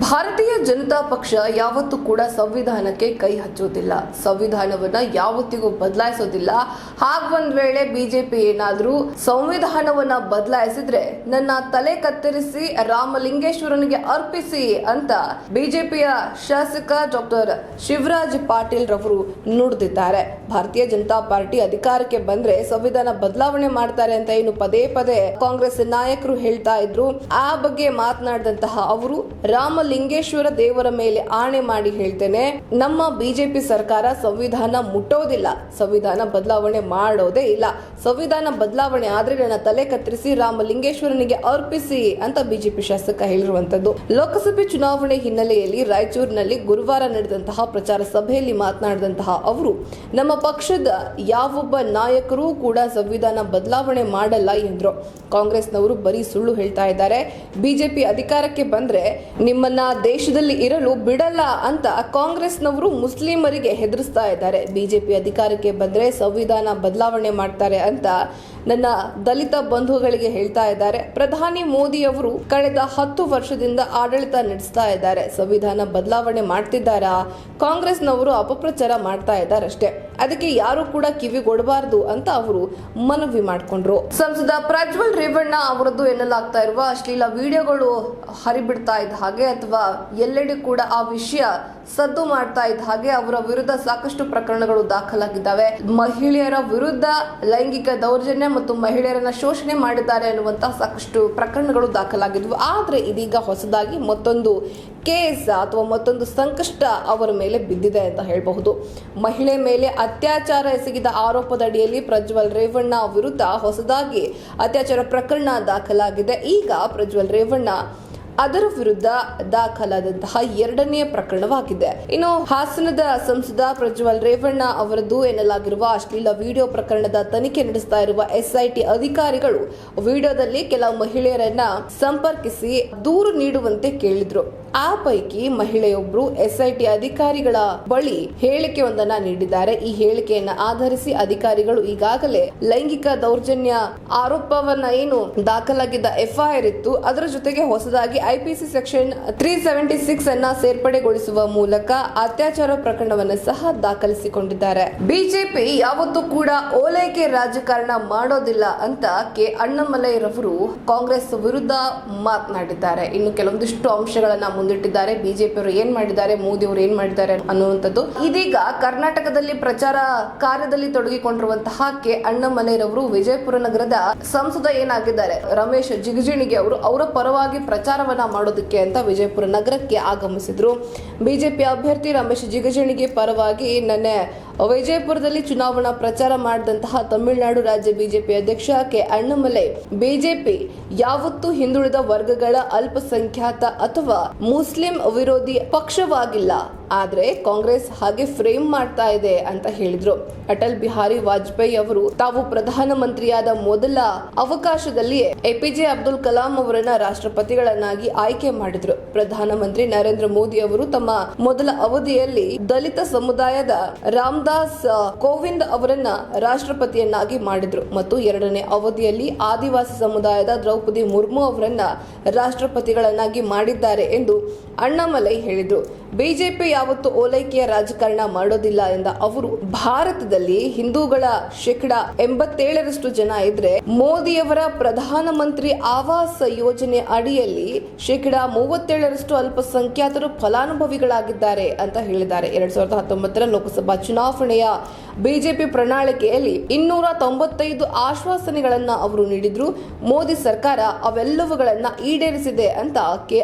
ಭಾರತೀಯ ಜನತಾ ಪಕ್ಷ ಯಾವತ್ತೂ ಕೂಡ ಸಂವಿಧಾನಕ್ಕೆ ಕೈ ಹಚ್ಚೋದಿಲ್ಲ. ಸಂವಿಧಾನವನ್ನ ಯಾವತ್ತಿಗೂ ಬದಲಾಯಿಸೋದಿಲ್ಲ. ಹಾಗ ಒಂದ್ ವೇಳೆ ಬಿಜೆಪಿ ಏನಾದ್ರೂ ಸಂವಿಧಾನವನ್ನ ಬದಲಾಯಿಸಿದ್ರೆ ನನ್ನ ತಲೆ ಕತ್ತರಿಸಿ ರಾಮಲಿಂಗೇಶ್ವರನಿಗೆ ಅರ್ಪಿಸಿ ಅಂತ ಬಿಜೆಪಿಯ ಶಾಸಕ ಡಾಕ್ಟರ್ ಶಿವರಾಜ್ ಪಾಟೀಲ್ ರವರು ನುಡಿದಿದ್ದಾರೆ. ಭಾರತೀಯ ಜನತಾ ಪಾರ್ಟಿ ಅಧಿಕಾರಕ್ಕೆ ಬಂದ್ರೆ ಸಂವಿಧಾನ ಬದಲಾವಣೆ ಮಾಡ್ತಾರೆ ಅಂತ ಏನು ಪದೇ ಪದೇ ಕಾಂಗ್ರೆಸ್ ನಾಯಕರು ಹೇಳ್ತಾ ಇದ್ರು. ಆ ಬಗ್ಗೆ ಮಾತನಾಡಿದಂತಹ ಅವರು, ರಾಮಲಿಂಗೇಶ್ವರ ದೇವರ ಮೇಲೆ ಆಣೆ ಮಾಡಿ ಹೇಳ್ತೇನೆ. ನಮ್ಮ ಬಿಜೆಪಿ ಸರ್ಕಾರ ಸಂವಿಧಾನ ಮುಟ್ಟೋದಿಲ್ಲ. ಸಂವಿಧಾನ ಬದಲಾವಣೆ ಮಾಡೋದೇ ಇಲ್ಲ. ಸಂವಿಧಾನ ಬದಲಾವಣೆ ಆದ್ರೆ ನನ್ನ ತಲೆ ಕತ್ತರಿಸಿ ರಾಮಲಿಂಗೇಶ್ವರನಿಗೆ ಅರ್ಪಿಸಿ ಅಂತ ಬಿಜೆಪಿ ಶಾಸಕ ಹೇಳಿರುವಂತದ್ದು ಲೋಕಸಭೆ ಚುನಾವಣೆ ಹಿನ್ನೆಲೆಯಲ್ಲಿ ರಾಯಚೂರಿನಲ್ಲಿ ಗುರುವಾರ ನಡೆದಂತಹ ಪ್ರಚಾರ ಸಭೆಯಲ್ಲಿ ಮಾತನಾಡಿದಂತಹ ಅವರು, ನಮ್ಮ ಪಕ್ಷದ ಯಾವೊಬ್ಬ ನಾಯಕರೂ ಕೂಡ ಸಂವಿಧಾನ ಬದಲಾವಣೆ ಮಾಡಲ್ಲ ಎಂದ್ರು. ಕಾಂಗ್ರೆಸ್ನವರು ಬರೀ ಸುಳ್ಳು ಹೇಳ್ತಾ ಇದ್ದಾರೆ. ಬಿಜೆಪಿ ಅಧಿಕಾರಕ್ಕೆ ಬಂದ್ರೆ ನಿಮ್ಮನ್ನ ದೇಶದಲ್ಲಿ ಇರಲು ಬಿಡಲ್ಲ ಅಂತ ಕಾಂಗ್ರೆಸ್ನವರು ಮುಸ್ಲಿಮರಿಗೆ ಹೆದರಿಸ್ತಾ ಇದ್ದಾರೆ. ಬಿಜೆಪಿ ಅಧಿಕಾರಕ್ಕೆ ಬಂದ್ರೆ ಸಂವಿಧಾನ ಬದಲಾವಣೆ ಮಾಡ್ತಾರೆ ಅಂತ ನನ್ನ ದಲಿತ ಬಂಧುಗಳಿಗೆ ಹೇಳ್ತಾ ಇದ್ದಾರೆ. ಪ್ರಧಾನಿ ಮೋದಿ ಅವರು ಕಳೆದ ಹತ್ತು ವರ್ಷದಿಂದ ಆಡಳಿತ ನಡೆಸ್ತಾ ಇದ್ದಾರೆ. ಸಂವಿಧಾನ ಬದಲಾವಣೆ ಮಾಡ್ತಿದ್ದಾರಾ? ಕಾಂಗ್ರೆಸ್ನವರು ಅಪಪ್ರಚಾರ ಮಾಡ್ತಾ ಇದ್ದಾರಷ್ಟೇ. ಅದಕ್ಕೆ ಯಾರು ಕೂಡ ಕಿವಿಗೊಡಬಾರದು ಅಂತ ಅವರು ಮನವಿ ಮಾಡಿಕೊಂಡ್ರು. ಸಂಸದ ಪ್ರಜ್ವಲ್ ರೇವಣ್ಣ ಅವರದ್ದು ಎನ್ನಲಾಗ್ತಾ ಇರುವ ಅಶ್ಲೀಲ ವಿಡಿಯೋಗಳು ಹರಿಬಿಡ್ತಾ ಇದ್ದ ಹಾಗೆ ಅಥವಾ ಎಲ್ಲೆಡೆ ಕೂಡ ಆ ವಿಷಯ ಸದ್ದು ಮಾಡ್ತಾ ಇದ್ದ ಹಾಗೆ ಅವರ ವಿರುದ್ಧ ಸಾಕಷ್ಟು ಪ್ರಕರಣಗಳು ದಾಖಲಾಗಿದ್ದಾವೆ. ಮಹಿಳೆಯರ ವಿರುದ್ಧ ಲೈಂಗಿಕ ದೌರ್ಜನ್ಯ ಮತ್ತು ಮಹಿಳೆಯರನ್ನ ಶೋಷಣೆ ಮಾಡಿದ್ದಾರೆ ಅನ್ನುವಂತಹ ಸಾಕಷ್ಟು ಪ್ರಕರಣಗಳು ದಾಖಲಾಗಿದ್ವು. ಆದ್ರೆ ಇದೀಗ ಹೊಸದಾಗಿ ಮತ್ತೊಂದು ಕೇಸ್ ಅಥವಾ ಮತ್ತೊಂದು ಸಂಕಷ್ಟ ಅವರ ಮೇಲೆ ಬಿದ್ದಿದೆ ಅಂತ ಹೇಳಬಹುದು. ಮಹಿಳೆ ಮೇಲೆ ಅತ್ಯಾಚಾರ ಎಸಗಿದ ಆರೋಪದ ಅಡಿಯಲ್ಲಿ ಪ್ರಜ್ವಲ್ ರೇವಣ್ಣ ವಿರುದ್ಧ ಹೊಸದಾಗಿ ಅತ್ಯಾಚಾರ ಪ್ರಕರಣ ದಾಖಲಾಗಿದೆ. ಈಗ ಪ್ರಜ್ವಲ್ ರೇವಣ್ಣ ಅದರ ವಿರುದ್ಧ ದಾಖಲಾದಂತಹ ಎರಡನೇ ಪ್ರಕರಣವಾಗಿದೆ. ಇನ್ನು ಹಾಸನದ ಸಂಸದ ಪ್ರಜ್ವಲ್ ರೇವಣ್ಣ ಅವರದ್ದು ಎನ್ನಲಾಗಿರುವ ಅಶ್ಲೀಲ ವಿಡಿಯೋ ಪ್ರಕರಣದ ತನಿಖೆ ನಡೆಸ್ತಾ ಇರುವ ಎಸ್ಐಟಿ ಅಧಿಕಾರಿಗಳು ವಿಡಿಯೋದಲ್ಲಿ ಕೆಲವು ಮಹಿಳೆಯರನ್ನ ಸಂಪರ್ಕಿಸಿ ದೂರು ನೀಡುವಂತೆ ಕೇಳಿದ್ರು. ಆ ಪೈಕಿ ಮಹಿಳೆಯೊಬ್ಬರು ಎಸ್ಐಟಿ ಅಧಿಕಾರಿಗಳ ಬಳಿ ಹೇಳಿಕೆಯೊಂದನ್ನ ನೀಡಿದ್ದಾರೆ. ಈ ಹೇಳಿಕೆಯನ್ನ ಆಧರಿಸಿ ಅಧಿಕಾರಿಗಳು ಈಗಾಗಲೇ ಲೈಂಗಿಕ ದೌರ್ಜನ್ಯ ಆರೋಪವನ್ನ ಏನು ದಾಖಲಾಗಿದ್ದ ಎಫ್ಐಆರ್ ಇತ್ತು. ಅದರ ಜೊತೆಗೆ ಹೊಸದಾಗಿ IPC section three seventy six ಅನ್ನ ಸೇರ್ಪಡೆಗೊಳಿಸುವ ಮೂಲಕ ಅತ್ಯಾಚಾರ ಪ್ರಕರಣವನ್ನು ಸಹ ದಾಖಲಿಸಿಕೊಂಡಿದ್ದಾರೆ. ಬಿಜೆಪಿ ಯಾವತ್ತೂ ಕೂಡ ಓಲೈಕೆ ರಾಜಕಾರಣ ಮಾಡೋದಿಲ್ಲ ಅಂತ ಕೆ. ಅಣ್ಣಮಲೈರವರು ಕಾಂಗ್ರೆಸ್ ವಿರುದ್ಧ ಮಾತನಾಡಿದ್ದಾರೆ. ಇನ್ನು ಕೆಲವೊಂದಿಷ್ಟು ಅಂಶಗಳನ್ನ ಮುಂದಿಟ್ಟಿದ್ದಾರೆ. ಬಿಜೆಪಿ ಅವರು ಏನ್ ಮಾಡಿದ್ದಾರೆ ಮೋದಿ ಅವರು ಏನ್ ಮಾಡಿದ್ದಾರೆ ಅನ್ನುವಂಥದ್ದು. ಇದೀಗ ಕರ್ನಾಟಕದಲ್ಲಿ ಪ್ರಚಾರ ಕಾರ್ಯದಲ್ಲಿ ತೊಡಗಿಕೊಂಡಿರುವಂತಹ ಕೆ ಅಣ್ಣಮಲೈರವರು ವಿಜಯಪುರ ನಗರದ ಸಂಸದ ಏನಾಗಿದ್ದಾರೆ? ರಮೇಶ್ ಜಿಗಜಿಣಿಗೆ ಅವರು ಅವರ ಪರವಾಗಿ ಪ್ರಚಾರವನ್ನ ಮಾಡೋದಕ್ಕೆ ಅಂತ ವಿಜಯಪುರ ನಗರಕ್ಕೆ ಆಗಮಿಸಿದ್ರು. ಬಿಜೆಪಿ ಅಭ್ಯರ್ಥಿ ರಮೇಶ್ ಜಿಗಜಿಣಿಗೆ ಪರವಾಗಿ ನಿನ್ನೆ ವಿಜಯಪುರದಲ್ಲಿ ಚುನಾವಣಾ ಪ್ರಚಾರ ಮಾಡಿದಂತಹ ತಮಿಳುನಾಡು ರಾಜ್ಯ ಬಿಜೆಪಿ ಅಧ್ಯಕ್ಷ ಕೆ ಅಣ್ಣಮಲೈ, ಬಿಜೆಪಿ ಯಾವತ್ತೂ ಹಿಂದುಳಿದ ವರ್ಗಗಳ ಅಲ್ಪಸಂಖ್ಯಾತ ಅಥವಾ ಮುಸ್ಲಿಂ ವಿರೋಧಿ ಪಕ್ಷವಾಗಿಲ್ಲ. ಆದ್ರೆ ಕಾಂಗ್ರೆಸ್ ಹಾಗೆ ಫ್ರೇಮ್ ಮಾಡ್ತಾ ಇದೆ ಅಂತ ಹೇಳಿದ್ರು. ಅಟಲ್ ಬಿಹಾರಿ ವಾಜಪೇಯಿ ಅವರು ತಾವು ಪ್ರಧಾನಮಂತ್ರಿಯಾದ ಮೊದಲ ಅವಕಾಶದಲ್ಲಿಯೇ ಎಪಿಜೆ ಅಬ್ದುಲ್ ಕಲಾಂ ಅವರನ್ನ ರಾಷ್ಟ್ರಪತಿಗಳನ್ನಾಗಿ ಆಯ್ಕೆ ಮಾಡಿದ್ರು. ಪ್ರಧಾನಮಂತ್ರಿ ನರೇಂದ್ರ ಮೋದಿ ಅವರು ತಮ್ಮ ಮೊದಲ ಅವಧಿಯಲ್ಲಿ ದಲಿತ ಸಮುದಾಯದ ರಾಮದಾಸ್ ಕೋವಿಂದ್ ಅವರನ್ನ ರಾಷ್ಟ್ರಪತಿಯನ್ನಾಗಿ ಮಾಡಿದ್ರು ಮತ್ತು ಎರಡನೇ ಅವಧಿಯಲ್ಲಿ ಆದಿವಾಸಿ ಸಮುದಾಯದ ದ್ರೌಪದಿ ಮುರ್ಮು ಅವರನ್ನ ರಾಷ್ಟ್ರಪತಿಗಳನ್ನಾಗಿ ಮಾಡಿದ್ದಾರೆ ಎಂದು ಅಣ್ಣಾಮಲೈ ಹೇಳಿದ್ರು. ಬಿಜೆಪಿ ಯಾವತ್ತು ಓಲೈಕೆಯ ರಾಜಕಾರಣ ಮಾಡೋದಿಲ್ಲ ಎಂದ ಅವರು, ಭಾರತದಲ್ಲಿ ಹಿಂದೂಗಳ ಶೇಕಡ ಎಂಬತ್ತೇಳರಷ್ಟು ಜನ ಇದ್ರೆ ಮೋದಿಯವರ ಪ್ರಧಾನಮಂತ್ರಿ ಆವಾಸ್ ಯೋಜನೆ ಅಡಿಯಲ್ಲಿ ಶೇಕಡ ಮೂವತ್ತೇಳರಷ್ಟು ಅಲ್ಪಸಂಖ್ಯಾತರು ಫಲಾನುಭವಿಗಳಾಗಿದ್ದಾರೆ ಅಂತ ಹೇಳಿದ್ದಾರೆ. ಎರಡ್ ಸಾವಿರದ ಹತ್ತೊಂಬತ್ತರ ಲೋಕಸಭಾ ಚುನಾವಣೆಯ ಬಿಜೆಪಿ ಪ್ರಣಾಳಿಕೆಯಲ್ಲಿ ಇನ್ನೂರ ತೊಂಬತ್ತೈದು ಆಶ್ವಾಸನೆಗಳನ್ನ ಅವರು ನೀಡಿದ್ರು. ಮೋದಿ ಸರ್ಕಾರ ಅವೆಲ್ಲವುಗಳನ್ನ ಈಡೇರಿಸಿದೆ ಅಂತ ಕೆ.